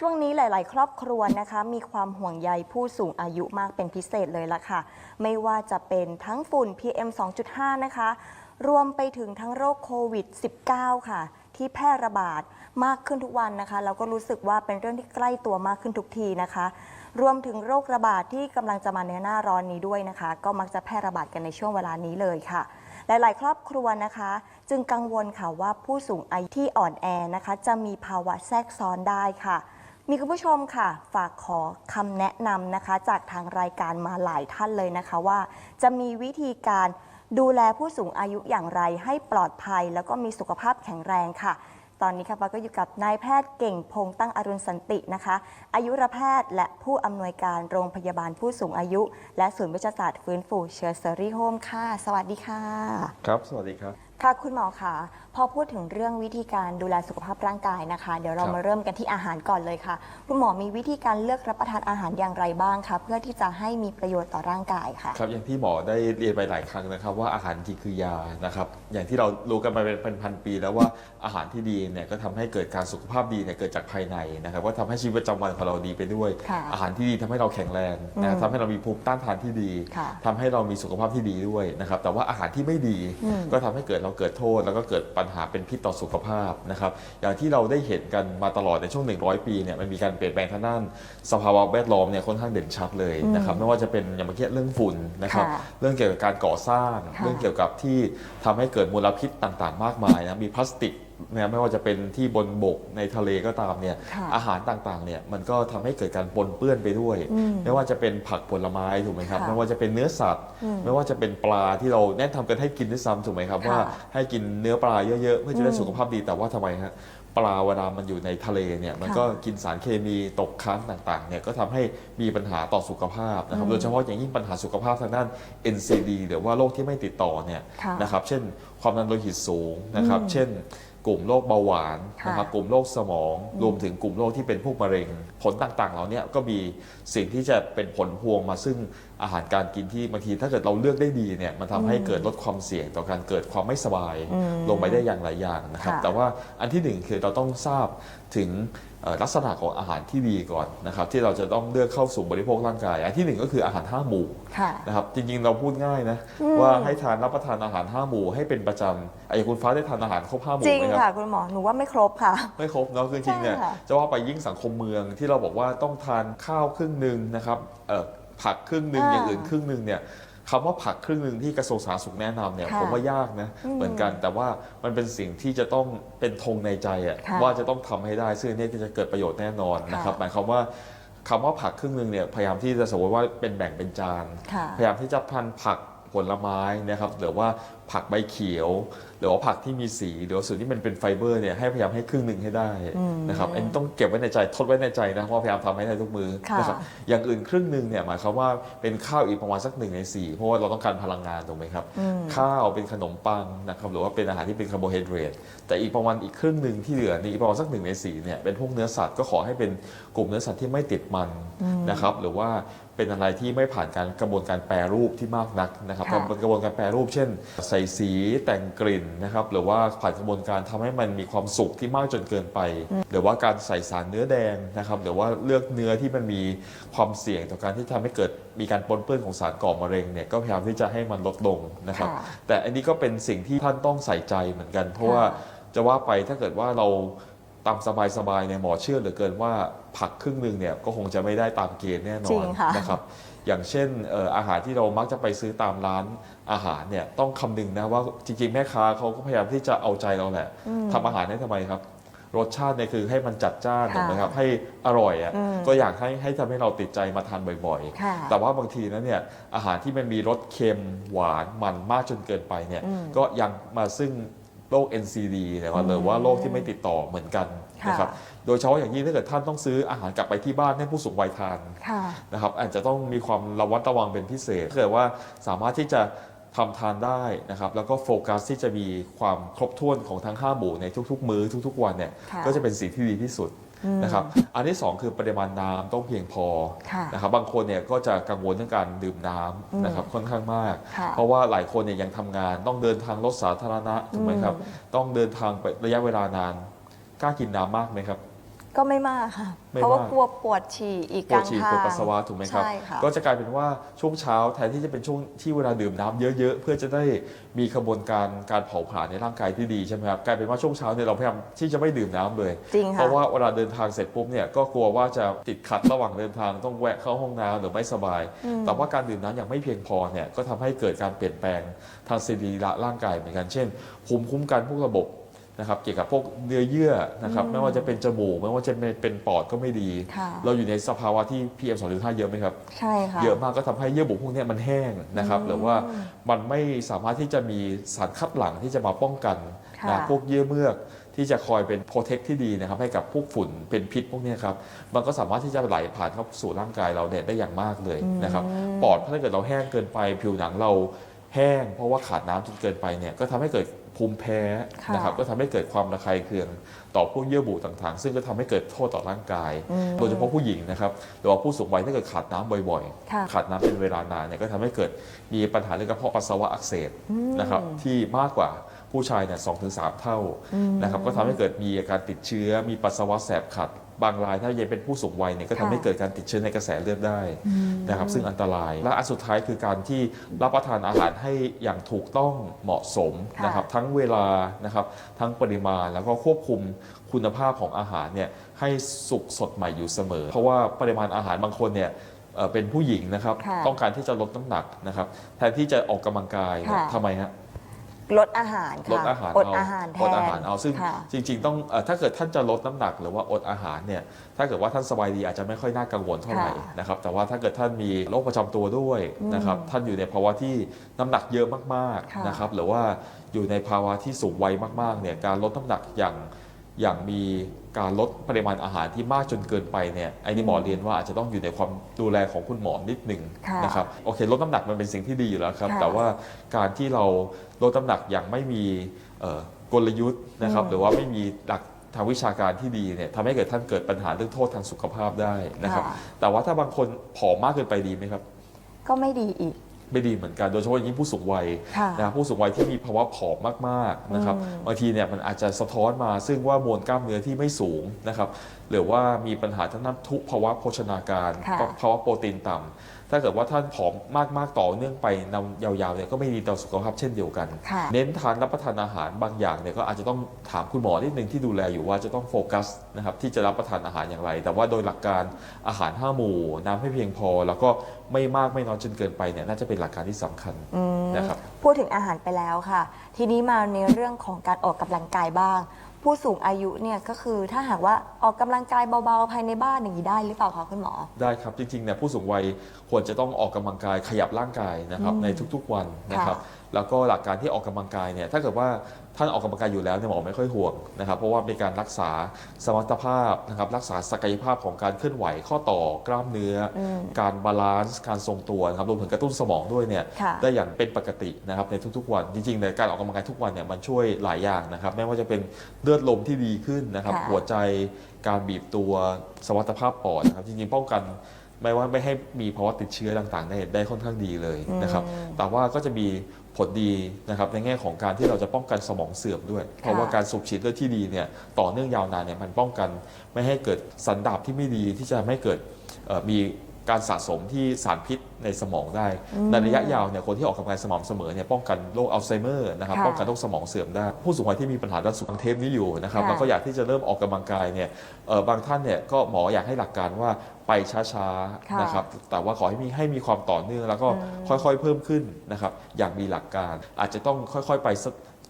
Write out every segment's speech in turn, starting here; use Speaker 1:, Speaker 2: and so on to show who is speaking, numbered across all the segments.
Speaker 1: ช่วงนี้หลาย ๆ ครอบครัวนะคะมีความห่วงใยผู้สูงอายุมากเป็นพิเศษเลยละค่ะ ไม่ว่าจะเป็นทั้งฝุ่น PM 2.5 นะคะ รวมไปถึงทั้งโรคโควิด -19 ค่ะ ที่แพร่ระบาดมากขึ้นทุกวันนะคะเราก็รู้สึกว่าเป็นเรื่องที่ใกล้ตัวมากขึ้นทุกทีนะคะ รวมถึงโรคระบาดที่กำลังจะมาในหน้าร้อนนี้ด้วยนะคะ ก็มักจะแพร่ระบาดกันในช่วงเวลานี้เลยค่ะหลาย ๆ ครอบครัวนะคะ จึงกังวลค่ะว่าผู้สูงอายุที่อ่อนแอนะคะ จะมีภาวะแทรกซ้อนได้ค่ะ มีคุณผู้ชมค่ะ ฝากขอคำแนะนำนะคะ จากทางรายการมาหลายท่านเลยนะคะว่า จะมีวิธีการดูแลผู้สูงอายุอย่างไรให้ปลอดภัย แล้วก็มีสุขภาพแข็งแรงค่ะ ตอนนี้ค่ะปาก็อยู่กับนายแพทย์เก่งพงตั้งอรุณสันตินะคะ อายุรแพทย์และผู้อำนวยการโรงพยาบาลผู้สูงอายุ และศูนย์วิชาศาสตร์ฟื้นฟูเชอร์เซอรี่โฮมค่ะ สวัสดีค่ะ
Speaker 2: ครับ สวัสดีครับ
Speaker 1: ค่ะคุณหมอคะพอพูดถึงเรื่องวิธีการดูแลสุขภาพร่างกายนะคะ เดี๋ยวเรา
Speaker 2: ครับ
Speaker 1: มาเริ่มกันที่อาหารก่อนเลยค่ะ คุณหมอมีวิธีการเลือกรับประทานอาหารอย่างไรบ้างคะเพื่อที่จะให้มีประโยชน์ต่อร่างกายค่ะ
Speaker 2: ครับอย่างที่หมอได้เรียนไปหลายครั้งนะครับ ว่าอาหารจริงคือยานะครับอย่างที่เรารู้กันมาเป็นพันๆปีแล้วว่าอาหารที่ดีเนี่ยก็ทำให้เกิดการสุขภาพดีเนี่ยเกิดจากภายในนะครับก็ทำให้ชีวิตประจำวันของเราดีไปด้วย
Speaker 1: ค่ะ
Speaker 2: อาหารที่ดีทำให้เราแข็งแรงนะ
Speaker 1: อืม
Speaker 2: ทำให้เรามีภูมิต้านทานที่ดี
Speaker 1: ค่ะ
Speaker 2: ทำให้เรามีสุขภาพที่ดีด้วยนะครับแต่ว่าอาหารที่ไม่ดี
Speaker 1: อืม
Speaker 2: ก็ทำให้เกิดเราเกิดโทษแล้วก็เกิดปัญหาเป็นพิษต่อสุขภาพนะครับอย่างที่เราได้เห็นกันมาตลอดในช่วง 100 ปีเนี่ยมันมีการเปลี่ยนแปลงทางด้านสภาวะแวดล้อมเนี่ยค่อนข้างเด่นชัดเลยนะครับไม่ว่าจะเป็นอย่างเมื่อกี้เรื่องฝุ่นนะครับ
Speaker 1: ค่ะ
Speaker 2: เรื่องเกี่ยวกับการก่อสร้าง
Speaker 1: ค่ะ
Speaker 2: เรื่องเกี่ยวกับที่ทำให้เกิดมลพิษต่างๆ มากมายนะมีพลาสติก นะไม่ว่าจะเป็นที่บนบกในทะเลก็ตามเนี่ย
Speaker 1: ค่ะ
Speaker 2: อาหารต่างๆเนี่ยมันก็ทำให้เกิดการปนเปื้อนไปด้วย
Speaker 1: อืม
Speaker 2: ไม่ว่าจะเป็นผักผลไม้ถูกไหมครับ
Speaker 1: ค่ะ
Speaker 2: ไม่ว่าจะเป็นเนื้อสัตว์
Speaker 1: อืม
Speaker 2: ไม่ว่าจะเป็นปลาที่เราแนะนำกันให้กินด้วยซ้ำถูกไหมครับ
Speaker 1: ค่ะ
Speaker 2: ว่าให้กินเนื้อปลาเยอะๆเพื่อจะได้
Speaker 1: อืม
Speaker 2: สุขภาพดีแต่ว่าทำไมฮะปลาเวลามันอยู่ในทะเลเนี่ยมัน
Speaker 1: ค่ะ
Speaker 2: ก็กินสารเคมีตกค้างต่างๆเนี่ยก็ทำให้มีปัญหาต่อสุขภาพนะครับ
Speaker 1: อืม
Speaker 2: โดยเฉพาะอย่างยิ่งปัญหาสุขภาพทางด้าน NCD หรือว่าโรคที่ไม่ติดต่อเนี่ย
Speaker 1: ค่ะ
Speaker 2: นะครับเช่นความดันโลหิตสูงนะครับ
Speaker 1: อืม
Speaker 2: เช่น กลุ่มโรคเบาหวาน
Speaker 1: ค่ะ
Speaker 2: นะครับกลุ่มโรคสมอง รวมถึงกลุ่มโรคที่เป็นพวกมะเร็ง ผลต่างๆ เหล่าเนี้ก็มีสิ่งที่จะเป็นผลพวงมาซึ่งอาหารการกินที่บางทีถ้าเกิดเราเลือกได้ดีเนี่ยมันทำให้เกิดลดความเสี่ยงต่อการเกิดความไม่สบาย
Speaker 1: อืม
Speaker 2: ลงไปได้อย่างหลายอย่างนะครับ
Speaker 1: ค่ะ
Speaker 2: แต่ว่าอันที่หนึ่งคือเราต้องทราบถึงเอ่อลักษณะของอาหารที่ดีก่อนนะครับที่เราจะต้องเลือกเข้าสู่บริโภคร่างกายอันที่หนึ่งก็คืออาหารห้าหมู่
Speaker 1: ค่ะ
Speaker 2: นะครับจริงๆเราพูดง่ายนะ
Speaker 1: อืม
Speaker 2: ว่าให้ทานรับประทานอาหารห้าหมู่ให้เป็นประจำไอ้คุณฟ้าได้ทานอาหารครบห้าหมู่
Speaker 1: จริง
Speaker 2: ไหมครับ
Speaker 1: ค่ะคุณหมอหนูว่าไม่ครบค่ะ
Speaker 2: ไม่ครบเนาะคือจริงๆเนี่ย
Speaker 1: ใช่ค่ะ
Speaker 2: จะว่าไปยิ่งสังคมเมืองที่เราบอกว่าต้องทานข้าวครึ่งหนึ่งนะครับเอ่อ ผักครึ่งหนึ่ง
Speaker 1: อ่า
Speaker 2: อย่างอื่นครึ่งหนึ่งเนี่ยคำว่าผักครึ่งหนึ่งที่กระทรวงสาธารณสุขแนะนำเนี่ย
Speaker 1: ค่ะ
Speaker 2: ผมว่ายากนะ
Speaker 1: อืม
Speaker 2: เหมือนกันแต่ว่ามันเป็นสิ่งที่จะต้องเป็นธงในใจอะ
Speaker 1: ค่ะ
Speaker 2: ว่าจะต้องทำให้ได้ซึ่งอันนี้ก็จะเกิดประโยชน์แน่นอนนะครับ
Speaker 1: ค่ะ
Speaker 2: หมายความว่าคำว่าผักครึ่งหนึ่งเนี่ยพยายามที่จะสมมติว่าเป็นแบ่งเป็นจาน
Speaker 1: ค่ะ
Speaker 2: พยายามที่จะพันผักผลไม้นะครับหรือว่าผักใบเขียว หรือว่าผักที่มีสีหรือว่าส่วนที่มันเป็นไฟเบอร์เนี่ยให้พยายามให้ครึ่งหนึ่งให้ได้
Speaker 1: อืม
Speaker 2: นะครับอันนี้ต้องเก็บไว้ในใจทดไว้ในใจนะเพราะว่าพยายามทำให้ได้ทุกมือ
Speaker 1: ค่ะ
Speaker 2: นะครับอย่างอื่นครึ่งหนึ่งเนี่ยหมายความว่าเป็นข้าวอีกประมาณสักหนึ่งในสี่เพราะว่าเราต้องการพลังงานถูกไหมครับ
Speaker 1: อืม
Speaker 2: ข้าวเป็นขนมปังนะครับหรือว่าเป็นอาหารที่เป็นคาร์โบไฮเดรตแต่อีกประมาณอีกครึ่งหนึ่งที่เหลือนี่อีกประมาณสักหนึ่งในสี่เนี่ยเป็นพวกเนื้อสัตว์ก็ขอให้เป็นกลุ่มเนื้อสัตว์ที่ไม่ติดมันนะครับหรือว่าเป็นอะไรที่ไม่ผ่านการกระบวนการแปรรูปที่มากนักนะครับ
Speaker 1: ค่ะ
Speaker 2: กระบวนการแปรรูปเช่นใส่สีแต่งกลิ่นนะครับหรือว่าผ่านกระบวนการทำให้มันมีความสุกที่มากจนเกินไป หรือว่าการใส่สารเนื้อแดงนะครับหรือว่าเลือกเนื้อที่มันมีความเสี่ยงต่อการที่ทำให้เกิดมีการปนเปื้อนของสารก่อมะเร็งเนี่ยก็พยายามที่จะให้มันลดลงนะครับ
Speaker 1: ค่ะ
Speaker 2: แต่อันนี้ก็เป็นสิ่งที่ท่านต้องใส่ใจเหมือนกัน เพราะว่าจะว่าไปถ้าเกิดว่าเราตามสบายๆในยหมอเชื่อเหลือเกินว่าผักครึ่งหนึ่งเนี่ยก็คงจะไม่ได้ตามเกณฑ์แน่น
Speaker 1: จริ
Speaker 2: อน
Speaker 1: งค่ะ
Speaker 2: นะครับ อย่างเช่นเอ่ออาหารที่เรามักจะไปซื้อตามร้านอาหารเนี่ยต้องคำนึงนะว่าจริงๆ แม่ค้าเขาก็พยายามที่จะเอาใจเราแหละ
Speaker 1: อืม
Speaker 2: ทำอาหารให้ทำไมครับ รสชาติเนี่ยคือให้มันจัดจ้าน
Speaker 1: ค่ะ
Speaker 2: ถูกไหมครับให้อร่อยอะ
Speaker 1: อืม
Speaker 2: ก็อยากให้ให้ทำให้เราติดใจมาทานบ่อย
Speaker 1: ค่ะ
Speaker 2: ๆแต่ว่าบางทีนั้นเนี่ยอาหารที่มันมีรสเค็มหวานมันมากจนเกินไปเนี่ย
Speaker 1: อืม
Speaker 2: ก็ยังมาซึ่ง โรค NCD นะครับหรือว่าโรคที่ไม่ติดต่อเหมือนกัน
Speaker 1: ค่ะ
Speaker 2: นะครับ โดยเฉพาะอย่างยิ่งถ้าเกิดท่านต้องซื้ออาหารกลับไปที่บ้านให้ผู้สูงวัยทาน
Speaker 1: ค่ะ
Speaker 2: นะครับ อาจจะต้องมีความระวัดระวังเป็นพิเศษถ้าเกิดว่าสามารถที่จะทำทานได้นะครับ แล้วก็โฟกัสที่จะมีความครบถ้วนของทั้ง 5 หมู่ในทุก ๆ มื้อทุก ๆ วันเนี่ย
Speaker 1: ค่ะ
Speaker 2: ก็จะเป็นสิ่งที่ดีที่สุด
Speaker 1: อืม
Speaker 2: นะครับอันที่ 2 คือปริมาณน้ำต้องเพียงพอ
Speaker 1: ค่ะ
Speaker 2: นะครับบางคนเนี่ยก็จะกังวลเรื่องการดื่มน้
Speaker 1: อืมำ
Speaker 2: นะครับค่อนข้างมาก
Speaker 1: ค่ะ
Speaker 2: เพราะว่าหลายคนเนี่ยยังทำงานต้องเดินทางรถสาธารณะถูกไหมครับ
Speaker 1: อืม
Speaker 2: ต้องเดินทางไประยะเวลานานกล้ากินน้ำมากไหมครับ
Speaker 1: ก็ไม่มากค่ะ
Speaker 2: ไม่
Speaker 1: เพราะว่ามา
Speaker 2: ก
Speaker 1: กลัวปวดฉี่อีก
Speaker 2: ป
Speaker 1: ก
Speaker 2: วด
Speaker 1: ลาง
Speaker 2: ฉี่
Speaker 1: ทาง
Speaker 2: ปวดปัสสาวะถูกไหมครับ
Speaker 1: ใช่ค่ะ
Speaker 2: ก็จะกลายเป็นว่าช่วงเช้าแทนที่จะเป็นช่วงที่เวลาดื่มน้ำเยอะๆ เพื่อจะได้มีกระบวนการการเผาผลาญในร่างกายที่ดีใช่ไหมครับกลายเป็นว่าช่วงเช้าเนี่ยเราพยายามที่จะไม่ดื่มน้ำเลย
Speaker 1: จริง
Speaker 2: เพ
Speaker 1: ค่ะ
Speaker 2: ราะว่าเวลาเดินทางเสร็จปุ๊บเนี่ยก็กลัวว่าจะติดขัดระหว่างเดินทางต้องแวะเข้าห้องน้ำหรือไม่สบายแต่ว่าการดื่มน้ำอย่างไม่เพียงพอเนี่ยก็ทำให้เกิดการเปลี่ยนแปลงทางสรีระร่างกายเหมือนกันเช่นภูมิคุ้มกันพวกระบบ นะครับเกี่ยวกับพวกเนื้อเยื่อนะครับไม่ว่าจะเป็นจมูกไม่ว่าจะเป็นปอดก็ไม่ดี
Speaker 1: ค่ะ
Speaker 2: เราอยู่ในสภาวะที่ PM 2.5 เยอะไหมครับ
Speaker 1: ใช่ค่ะ
Speaker 2: เยอะมากก็ทำให้เยื่อบุพวกเนี้ยมันแห้งนะครับหรือว่ามันไม่สามารถที่จะมีสารคัดหลั่งที่จะมาป้องกัน
Speaker 1: ค่ะ
Speaker 2: นะพวกเยื่อเมือกที่จะคอยเป็นโปรเทคที่ดีนะครับให้กับพวกฝุ่นเป็นพิษพวกเนี้ยครับมันก็สามารถที่จะไหลผ่านเข้าสู่ร่างกายเราเนี่ยได้อย่างมากเลยนะครับปอดถ้าเกิดเราแห้งเกินไป ผิวหนังเราแห้ง เพราะว่าขาดน้ำจนเกินไปเนี่ยก็ทำให้เกิด ภูมิแพ้
Speaker 1: ค่ะ
Speaker 2: นะครับก็ทำให้เกิดความระคายเคืองต่อพวกเยื่อบุต่างๆ ซึ่งก็ทำให้เกิดโทษต่อร่างกาย โดยเฉพาะผู้หญิงนะครับหรือว่าผู้สูงวัยถ้าเกิดขาดน้ำบ่อย
Speaker 1: ค่ะ
Speaker 2: ๆขาดน้ำเป็นเวลานานเนี่ยก็ทำให้เกิดมีปัญหาเรื่องกระเพาะปัสสาวะอักเสบนะครับที่มากกว่าผู้ชายเนี่ยสองถึงสามเท่านะครับก็ทำให้เกิดมีอาการติดเชื้อมีปัสสาวะแสบขัด บางรายถ้ายังเป็นผู้สูงวัยเนี่ยก็ทำให้
Speaker 1: ค่ะ
Speaker 2: เกิดการติดเชื้อในกระแสเลือดได้นะครับซึ่งอันตราย และอันสุดท้ายคือการที่รับประทานอาหารให้อย่างถูกต้องเหมาะสม
Speaker 1: ค่ะ
Speaker 2: นะครับทั้งเวลานะครับทั้งปริมาณแล้วก็ควบคุมคุณภาพของอาหารเนี่ยให้สุกสดใหม่อยู่เสมอ เพราะว่าปริมาณอาหารบางคนเนี่ยเอ่อเป็นผู้หญิงนะครับ
Speaker 1: ค่ะ
Speaker 2: ต้องการที่จะลดน้ำหนักนะครับ แทนที่จะออกกำลังกายเนี่ย
Speaker 1: ค่ะ
Speaker 2: ทำไมฮะ
Speaker 1: ลดอาหารค่ะ
Speaker 2: ลดอาหาร
Speaker 1: อด
Speaker 2: เอา
Speaker 1: อาหารแทน
Speaker 2: อดอาหารเอาซึ่ง
Speaker 1: ค่ะ
Speaker 2: จริง ๆ ต้องเอ่อถ้าเกิดท่านจะลดน้ำหนักหรือว่าอดอาหารเนี่ยถ้าเกิดว่าท่านสบายดีอาจจะไม่ค่อยน่ากังวลเท่าไหร่
Speaker 1: ค่ะ
Speaker 2: นะครับแต่ว่าถ้าเกิดท่านมีโรคประจำตัวด้วยนะครับท่านอยู่ในภาวะที่น้ำหนักเยอะมาก
Speaker 1: ค่ะ
Speaker 2: ๆนะครับหรือว่าอยู่ในภาวะที่สูงวัยมากๆเนี่ยการลดน้ำหนักอย่าง อย่างมีการลดปริมาณอาหารที่มากจนเกินไปเนี่ยไอ้นี่หมอเรียนว่าอาจจะต้องอยู่ในความดูแลของคุณหมอนิดหนึ่ง
Speaker 1: ค่ะ
Speaker 2: นะครับโอเคลดน้ำหนักมันเป็นสิ่งที่ดีอยู่แล้วครับ
Speaker 1: ค่ะ
Speaker 2: แต่ว่าการที่เราลดน้ำหนักอย่างไม่มีเอ่อกลยุทธ์นะครับ
Speaker 1: อืม
Speaker 2: หรือว่าไม่มีหลักทางวิชาการที่ดีเนี่ยทำให้เกิดท่านเกิดปัญหาเรื่องโทษทางสุขภาพได้นะครับ
Speaker 1: ค่ะ
Speaker 2: แต่ว่าถ้าบางคนผอมมากเกินไปดีไหมครับ
Speaker 1: ก็ไม่ดีอีก
Speaker 2: ไม่ดีเหมือนกันโดยเฉพาะอย่างยิ่งผู้สูงวัย
Speaker 1: ค่ะ
Speaker 2: นะครับผู้สูงวัยที่มีภาวะผอมมากๆนะครับ
Speaker 1: อืม
Speaker 2: บางทีเนี่ยมันอาจจะสะท้อนมาซึ่งว่ามวลกล้ามเนื้อที่ไม่สูงนะครับหรือว่ามีปัญหาทั้งน้ำทุภาวะโภชนาการ
Speaker 1: ค่ะ
Speaker 2: ภาวะโปรตีนต่ำถ้าเกิดว่าท่านผอมมากๆต่อเนื่องไปนำยาวๆเนี่ยก็ไม่ดีต่อสุขภาพเช่นเดียวกัน
Speaker 1: ค่ะ
Speaker 2: เน้นทานรับประทานอาหารบางอย่างเนี่ยก็อาจจะต้องถามคุณหมอนิดนึงที่ดูแลอยู่ว่าจะต้องโฟกัสนะครับที่จะรับประทานอาหารอย่างไร แต่ว่าโดยหลักการอาหารห้าหมู่น้ำให้เพียงพอ แล้วก็ไม่มากไม่น้อยจนเกินไปเนี่ยน่าจะเป็นหลักการที่สำคัญ
Speaker 1: อืม
Speaker 2: นะครับ
Speaker 1: พูดถึงอาหารไปแล้วค่ะ ทีนี้มาในเรื่องของการออกกำลังกายบ้าง ผู้สูงอายุเนี่ยก็คือถ้าหากว่าออกกำลังกายเบาๆภายในบ้านอย่างนี้ได้หรือเปล่าคะคุณหมอ
Speaker 2: ได้ครับจริงๆเนี่ยผู้สูงวัยควรจะต้องออกกำลังกายขยับร่างกายนะครับ
Speaker 1: อืม
Speaker 2: ในทุกๆวันนะครับ
Speaker 1: ค่ะ
Speaker 2: แล้วก็หลักการที่ออกกำลังกายเนี่ยถ้าเกิดว่าท่านออกกำลังกายอยู่แล้วเนี่ยหมอไม่ค่อยห่วงนะครับเพราะว่าเป็นการรักษาสมรรถภาพนะครับรักษาศักยภาพของการเคลื่อนไหวข้อต่อกล้ามเนื้ออ
Speaker 1: ม
Speaker 2: การบาลานซ์การทรงตัวนะครับรวมถึงกระตุ้นสมองด้วยเนี่ย
Speaker 1: ค่ะ
Speaker 2: ได้อย่างเป็นปกตินะครับในทุกๆวันจริงๆในการออกกำลังกายทุกวันเนี่ยมันช่วยหลายอย่างนะครับไม่ว่าจะเป็นเลือดลมที่ดีขึ้นนะครับ
Speaker 1: ค่ะ
Speaker 2: หัวใจการบีบตัวสมรรถภาพปอดนะครับจริงๆป้องกัน ไม่ว่าไม่ให้มีภาวะติดเชื้อต่างๆได้ได้ค่อนข้างดีเลยนะครับ
Speaker 1: อืม
Speaker 2: แต่ว่าก็จะมีผลดีนะครับในแง่ของการที่เราจะป้องกันสมองเสื่อมด้วย เพราะว่าการสูบฉีดเลือดที่ดีเนี่ยต่อเนื่องยาวนานเนี่ยมันป้องกันไม่ให้เกิดสันดาบที่ไม่ดีที่จะไม่เกิดเอ่อมี การสะสมที่สารพิษในสมองได้ ในระยะยาวเนี่ยคนที่ออกกำลังกายสม่ำเสมอเนี่ยป้องกันโรคอัลไซเมอร์นะครับ
Speaker 1: ค่ะ
Speaker 2: ป้องกันโรคสมองเสื่อมได้ ผู้สูงวัยที่มีปัญหาด้านสุขภาพเทปนี้อยู่นะครับ
Speaker 1: ค่ะ
Speaker 2: แล้วก็อยากที่จะเริ่มออกกำลังกายเนี่ยเอ่อบางท่านเนี่ยก็หมออยากให้หลักการว่าไปช้า
Speaker 1: ค่ะ
Speaker 2: ๆนะครับแต่ว่าขอให้มีให้มีความต่อเนื่องแล้วก็ค่อยๆเพิ่มขึ้นนะครับอย่างมีหลักการ อาจจะต้องค่อยๆไป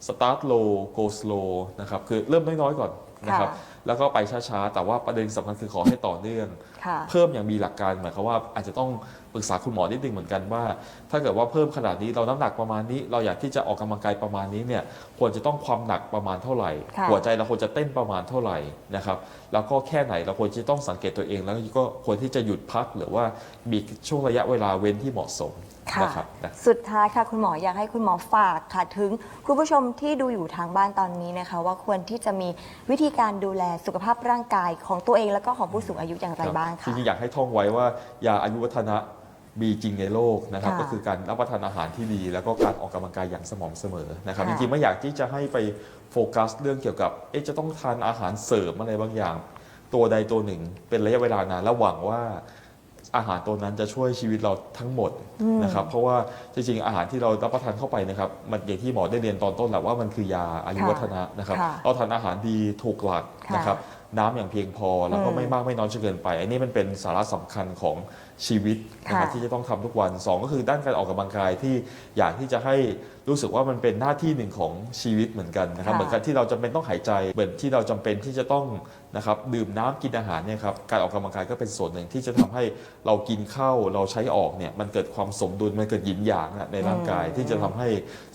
Speaker 2: สตาร์ทโลโกสโลนะครับคือเริ่มน้อยๆก่อนนะครับ
Speaker 1: ค่ะ
Speaker 2: แล้วก็ไปช้าๆ แต่ว่าประเด็นสำคัญคือขอให้ต่อเนื่อง
Speaker 1: ค่ะ
Speaker 2: เพิ่มอย่างมีหลักการหมายความว่าอาจจะต้องปรึกษาคุณหมอนิดนึงเหมือนกันว่า ถ้าเกิดว่าเพิ่มขนาดนี้เราน้ำหนักประมาณนี้ เราอยากที่จะออกกำลังกายประมาณนี้เนี่ยควรจะต้องความหนักประมาณเท่าไหร่
Speaker 1: ค่ะ
Speaker 2: หัวใจเราควรจะเต้นประมาณเท่าไหร่นะครับแล้วก็แค่ไหนเราควรจะต้องสังเกตตัวเอง แล้วก็ควรที่จะหยุดพักหรือว่ามีช่วงระยะเวลาเว้นที่เหมาะสม
Speaker 1: ค่ะ
Speaker 2: นะครับนะ
Speaker 1: สุดท้ายค่ะคุณหมออยากให้คุณหมอฝากค่ะถึงคุณผู้ชมที่ดูอยู่ทางบ้านตอนนี้นะคะ ว่าควรที่จะมีวิธีการดูแลสุขภาพร่างกายของตัวเองแล้วก็ของผู้สูงอายุอย่างไรบ้าง
Speaker 2: จ
Speaker 1: คะ
Speaker 2: ริงๆอยากให้ท่องไว้ว่ายาอายุวัฒนะมีจริงในโลกนะครับ
Speaker 1: ค่ะ
Speaker 2: ก็คือการรับประทานอาหารที่ดี แล้วก็การออกกำลังกายอย่างสม่ำเสมอนะครับ
Speaker 1: ค่ะ
Speaker 2: จริงๆไม่อยากที่จะให้ไปโฟกัสเรื่องเกี่ยวกับเอ๊ะจะต้องทานอาหารเสริมอะไรบางอย่างตตัวใดตัวหนึ่งเป็นระยะเวลานานแล้วหวังว่า อาหารตัวนั้นจะช่วยชีวิตเราทั้งหมดนะครับเพราะว่าจริงๆอาหารที่เรารับประทานเข้าไปนะครับมันอย่างที่หมอได้เรียนตอนต้นแหละว่ามันคือยาอายุวัฒนะนะครับ
Speaker 1: ค่ะ
Speaker 2: เราทานอาหารดีถูกหลัก
Speaker 1: ค่ะ
Speaker 2: นะครับน้ำอย่างเพียงพอแล้วก็
Speaker 1: อืม
Speaker 2: ไม่มากไม่น้อยจนเกินไป อันนี้มันเป็นสาระสำคัญของชีวิตนะครับ
Speaker 1: ค่ะ
Speaker 2: ที่จะต้องทำทุกวันสองก็คือด้านการออกกำลังกายที่อยากที่จะให้รู้สึกว่ามันเป็นหน้าที่หนึ่งของชีวิตเหมือนกันนะครับ
Speaker 1: ค่ะ
Speaker 2: เหมือนกันที่เราจำเป็นต้องหายใจเหมือนที่เราจำเป็นที่จะต้อง นะครับดื่มน้ำกินอาหารเนี่ยครับการออกกำลังกายก็เป็นส่วนหนึ่งที่จะทำให้เรากินเข้าเราใช้ออกเนี่ยมันเกิดความสมดุลมันเกิดหยินหยางอะในร่างกายที่จะทำให้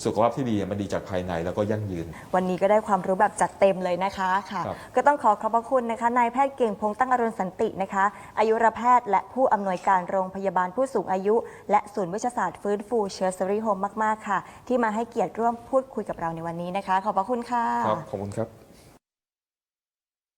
Speaker 2: สุขภาพที่ดีมันดีจากภายในแล้วก็ยั่งยืน
Speaker 1: วันนี้ก็ได้ความรู้แบบจัดเต็มเลยนะคะค่ะ
Speaker 2: ครับ
Speaker 1: ก็ต้องขอขอบพระคุณนะคะนายแพทย์เก่งพงษ์ตั้งอรุณสันตินะคะ อายุรแพทย์และผู้อำนวยการโรงพยาบาลผู้สูงอายุ และศูนย์วิชาศาสตร์ฟื้นฟูเชื้อซอรี่โฮมมากๆค่ะ ที่มาให้เกียรติร่วมพูดคุยกับเราในวันนี้นะคะ ขอบพระคุณค่ะ
Speaker 2: ครับขอบคุณครับ